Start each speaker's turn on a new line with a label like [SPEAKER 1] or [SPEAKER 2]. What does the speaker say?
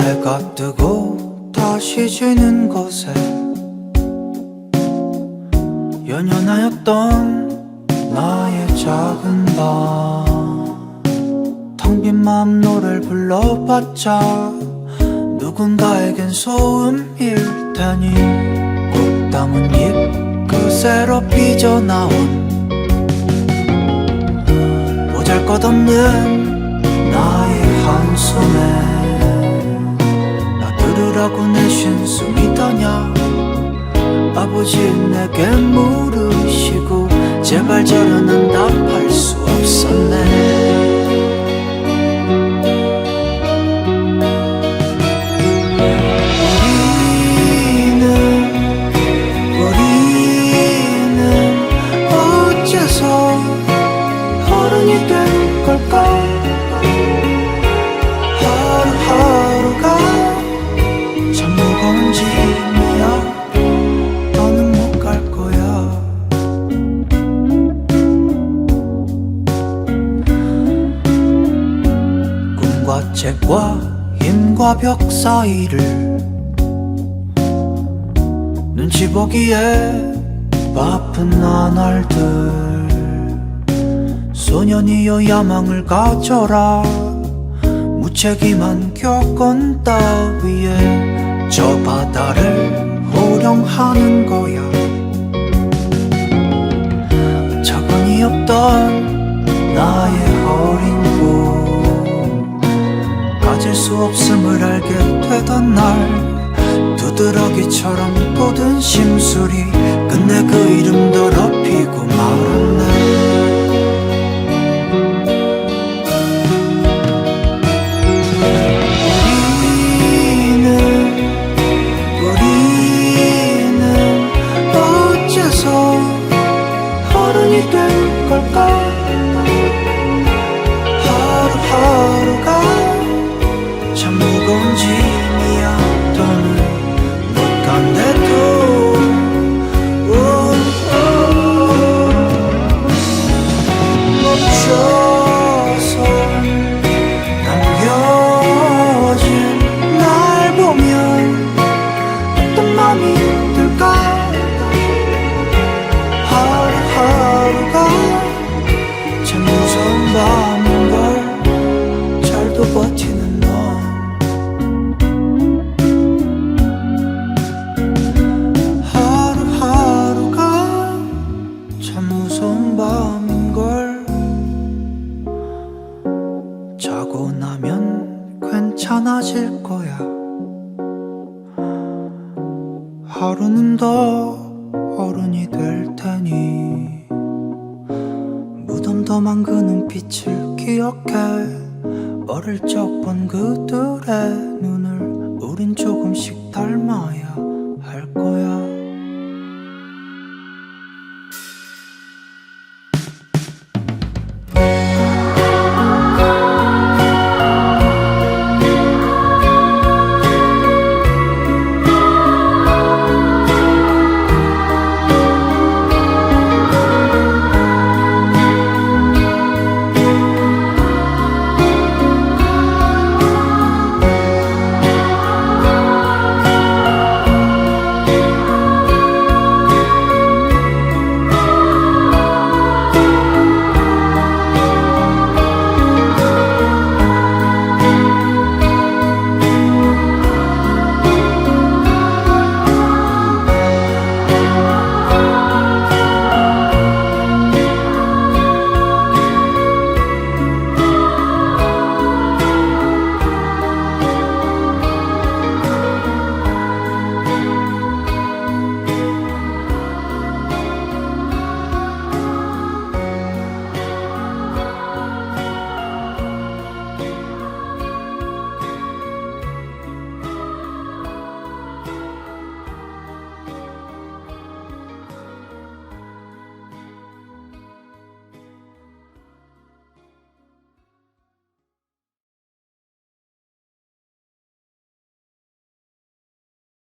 [SPEAKER 1] 해가 뜨고 다시 지는 곳에 연연하였던 나의 작은 방텅 빈 맘 노래를 불러봤자 누군가에겐 소음일 테니 꽃담은 잎 그새로 삐져나온 보잘 것 없는 나의 한숨에 나 들으라고 내쉰 숨이더냐? 아버지 내게 물으시고 제발 저러는 답할 수 없었네 책과 힘과 벽 사이를 눈치 보기에 바쁜 나날들. 소년이여 야망을 가져라. 무책임한 교권 따위에 저 바다를 호령하는 거야. 자본이 없던 수 없음을 알게 되던 날 두드러기처럼 돋은 심술이 끝내 그 이름 더럽히고 말았네. 우리는 우리는 어째서 어른이 된 걸까 하루는 더 어른이 될 테니 무덤덤한 그 눈빛을 기억해 어릴 적 본 그들의 눈을 우린 조금씩 닮아야